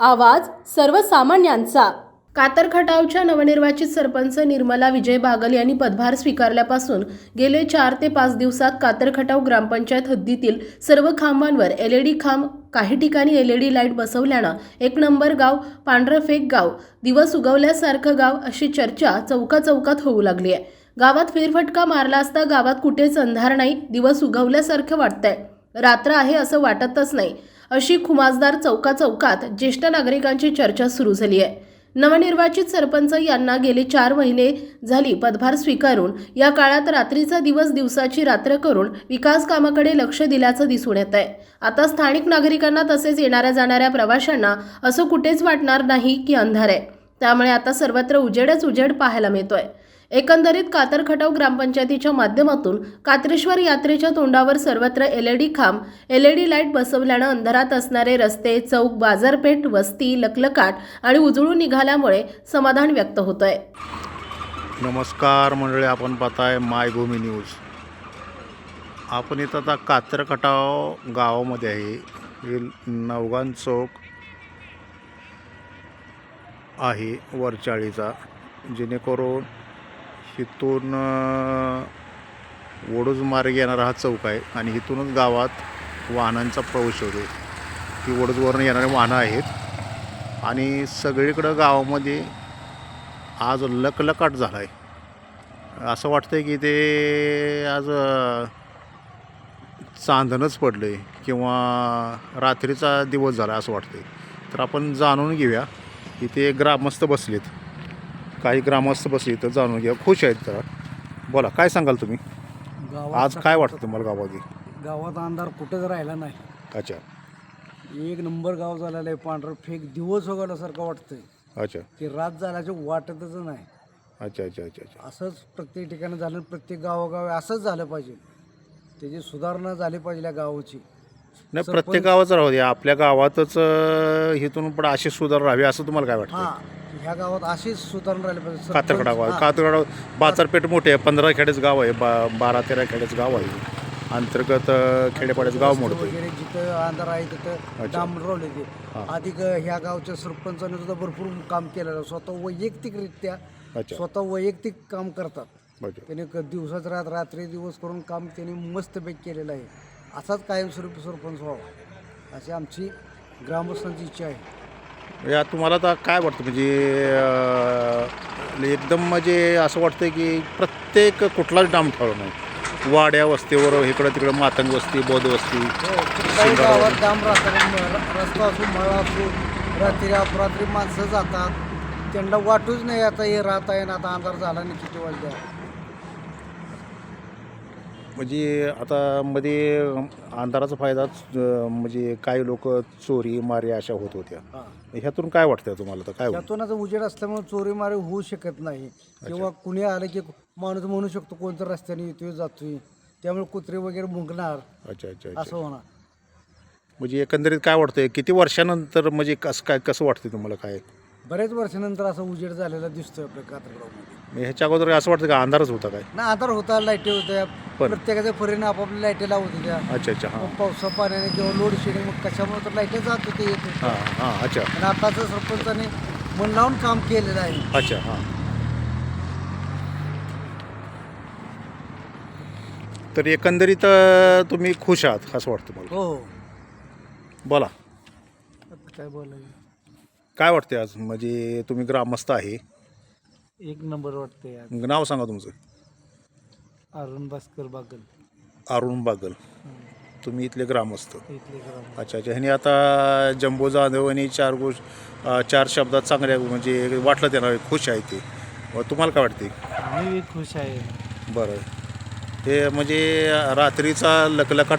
आवाज सर्वसामान्यांचा. कातर खटावच्या नवनिर्वाचित सरपंच निर्मला विजय बागल यांनी पदभार स्वीकारल्यापासून गेले चार ते पाच दिवसात कातर खटाव ग्रामपंचायत हद्दीतील सर्व खांबांवर एलईडी खांब काही ठिकाणी एलईडी लाइट बसवल्यानं एक नंबर गाव पांढरफेक गाव दिवस उगवल्यासारखं गाव अशी चर्चा चौका चौकात होऊ लागली आहे. गावात फेरफटका मारला असता गावात कुठेच अंधार नाही दिवस उगवल्यासारखं वाटतंय. रात्र आहे असं वाटतच नाही. अशी खुमासदार चौका चौकात ज्येष्ठ नागरिकांची चर्चा सुरू झाली आहे. नवनिर्वाचित सरपंच यांना गेले चार महिने झाली पदभार स्वीकारून या काळात रात्रीचा दिवस दिवसाची रात्र करून विकास कामाकडे लक्ष दिल्याचं दिसून येत आहे. आता स्थानिक नागरिकांना तसेच येणाऱ्या जाणाऱ्या प्रवाशांना असं कुठेच वाटणार नाही की अंधार आहे. त्यामुळे आता सर्वत्र उजेडच उजेड पाहायला मिळतोय. एकंदरीत कातरखटाव ग्रामपंचायतीच्या माध्यमातून कात्रेश्वर यात्रेच्या तोंडावर सर्वत्र एलईडी खांब एलईडी लाइट बसवल्यानं अंधारात असणारे रस्ते चौक बाजारपेठ वस्ती लकलकाट आणि उजळून निघाल्यामुळे समाधान व्यक्त होतंय. नमस्कार मंडळी आपण पाहताय मायभूमी न्यूज. आपण इथं आता कात्रखटाव गावामध्ये आहे. नवगान चौक आहे वरचाळीचा. जेणेकरून इथून अं, मार्ग येणारा हा चौक आहे आणि इथूनच गावात वाहनांचा प्रवेश होतो. ही वडूजवरून येणारी वाहनं आहेत. आणि सगळीकडं गावामध्ये आज लकलकाट झाला आहे असं वाटतंय की ते आज चांदणच पडलं आहे किंवा रात्रीचा दिवस झाला असं वाटतंय. तर आपण जाणून घेऊया इथे ग्रामस्थ बसलेत. काही ग्रामस्थ बसले तर जाणून घ्या. खुश आहेत जरा. बोला काय सांगाल तुम्ही? गावात आज काय वाटतं तुम्हाला गावामध्ये? गावात अंधार कुठेच राहिला नाही. अच्छा. एक नंबर गाव झालेलं आहे पांढरं. फेक दिवस उगवल्यासारखं वाटतंय. अच्छा. की रात झाल्याचे वाटतच नाही. अच्छा अच्छा अच्छा अच्छा. असंच प्रत्येक ठिकाणी झालं प्रत्येक गावोगावी असंच झालं पाहिजे. त्याची सुधारणा झाली पाहिजे या गावाची. नाही प्रत्येक गावाचं राहू द्या. आपल्या गावातच अ, इथून पण अशी सुधारणा राहावी असं तुम्हाला काय वाटतं हा. ह्या गावात अशीच सुधारणा राहिली पाहिजे. कातरकडा गाव. कातरकडा बाजारपेठ मोठी आहे. पंधरा खेड्याचं गाव आहे. बा बारा तेरा खेड्याचं गाव आहे. अंतर्गत अ, खेड्यापाड्याचं गाव आहे. वगैरे जिथं अंधार आहे तिथं अच्छा. डांब रोवले ते. अधिक ह्या गावच्या सरपंचाने सुद्धा भरपूर काम केलेलं. आहे. स्वतः वैयक्तिकरित्या अच्छा. स्वतः वैयक्तिक काम करतात. त्याने क दिवसाच रात रात्री दिवस करून काम त्यांनी मस्तपैकी केलेलं आहे. असाच कायमस्वरूपी सरपंच व्हावा. अशी आमची ग्रामस्थांची इच्छा आहे. या तुम्हाला आता काय वाटतं? म्हणजे एकदम म्हणजे असं वाटतं की प्रत्येक कुठलाच डाम ठेवला नाही वाड्या वस्तीवर इकडं तिकडं मातंग वस्ती बौद्ध वस्ती गावात डांब राहतात रस्ता असो मळा असो रात्री अपरात्री माणसं जातात. त्यांना वाटूच नाही आता हे राहत ना आता अंधार झाला नाही किती वाजल्या म्हणजे आता मध्ये अंधाराचा फायदाच अ, म्हणजे काही लोक चोरी मारे अशा होत होत्या. ह्यातून काय वाटतं तुम्हाला? तर काय होईल? त्यातून आता उजेड असल्यामुळे चोरी मारे होऊ शकत नाही. किंवा कुणी आलं की माणूस म्हणू शकतो कोणत्या रस्त्याने येतोय जातोय? त्यामुळे कुत्रे वगैरे मुंगणार. अच्छा अच्छा अच्छा. असं होणार. म्हणजे एकंदरीत काय वाटतंय? किती वर्षानंतर म्हणजे कसं काय कसं वाटतं तुम्हाला काय? बरेच वर्षानंतर असा उजेड झालेला दिसतोय आपल्या कात्रगावमध्ये. म्हणजे ह्याच्या अगोदर असं वाटतं का अंधारच होता काय? ना आधार होता लाईटी होत्या. पण- प्रत्येकाच्या परीने आपापल्या लाईटी लावत होत्या. अच्छा अच्छा हां. मग पावसा पाण्याने किंवा लोड शेडिंग मग कशामुळे तर लाईटी जात होते येत होते हां हां अच्छा. आणि आताचं सरपंचाने मन लावून काम केलेलं आहे. अच्छा हां. तर एकंदरीत अं, तुम्ही खुश आहात असं वाटतं मला. हो. बोला. आता काय बोलायचं? काय वाटते आज? म्हणजे तुम्ही ग्रामस्थ आहे. एक नंबर मग नाव सांगा तुमचं. अरुण भास्कर बागल. अरुण बागल. तुम्ही इथले ग्रामस्थ. इथले ग्राम अच्छा अच्छा. ह्याने आता जम्बो जाधव आणि चार गोष्ट अं, चार शब्दात चांगल्या म्हणजे वाटलं त्यांना खुश आहे ते. तुम्हाला काय वाटते आम्ही खुश आहे. बरं. हे म्हणजे रात्रीचा लकलकाट